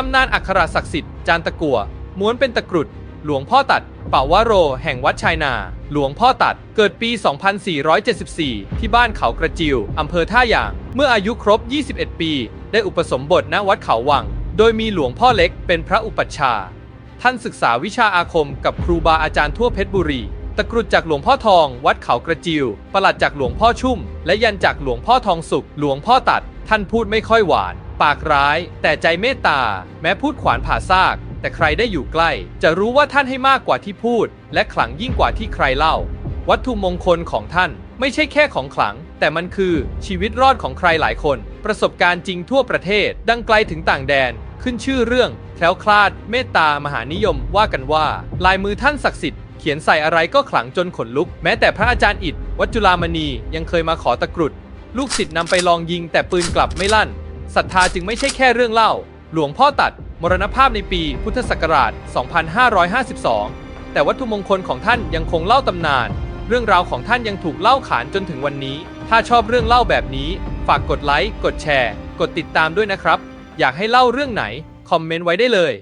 ตำนานอักขระศักดิ์สิทธิ์จานตะกัวม้วนเป็นตะกรุด หลวงพ่อตัดป่าวโร แห่งวัดชายนา หลวงพ่อตัดเกิดปี 2474 ที่บ้านเขากระจิวอำเภอท่าอย่าง เมื่ออายุครบ 21 ปี ได้อุปสมบทณวัดเขาวัง โดยมีหลวงพ่อเล็กเป็นพระอุปัชฌาย์ท่านศึกษาวิชาอาคมกับครูบาอาจารย์ทั่วเพชรบุรี ตะกรุดจากหลวงพ่อทอง วัดเขากระจิวประหลัดจากหลวงพ่อชุ่ม และยันจากหลวงพ่อทองสุข หลวงพ่อตัด ท่านพูดไม่ค่อยหวาน ปากร้าย แต่ใจเมตตา แม้พูดขวานผ่าซาก แต่ใครได้อยู่ใกล้ จะรู้ว่าท่านให้มากกว่าที่พูด และขลังยิ่งกว่าที่ใครเล่า วัตถุมงคลของท่านไม่ใช่แค่ของขลัง แต่มันคือชีวิตรอดของใครหลายคน ประสบการณ์จริงทั่วประเทศ ดังไกลถึงต่างแดน ขึ้นชื่อเรื่องแคล้วคลาด เมตตามหานิยม ว่ากันว่า ลายมือท่านศักดิ์สิทธิ์เขียนใส่อะไรก็ขลังจนขนลุก แม้แต่พระอาจารย์อิดวัดจุฬามณียังเคยมาขอตะกรุด ลูกศิษย์นำไปลองยิงแต่ปืนกลับไม่ลั่น ศรัทธาจึงไม่ใช่แค่เรื่องเล่า หลวงพ่อตัด มรณภาพในปีพุทธศักราช 2552 แต่วัตถุมงคลของท่านยังคงเล่าตำนาน เรื่องราวของท่านยังถูกเล่าขานจนถึงวันนี้ ถ้าชอบเรื่องเล่าแบบนี้ ฝากกดไลค์ กดแชร์ กดติดตามด้วยนะครับ อยากให้เล่าเรื่องไหน คอมเมนต์ไว้ได้เลย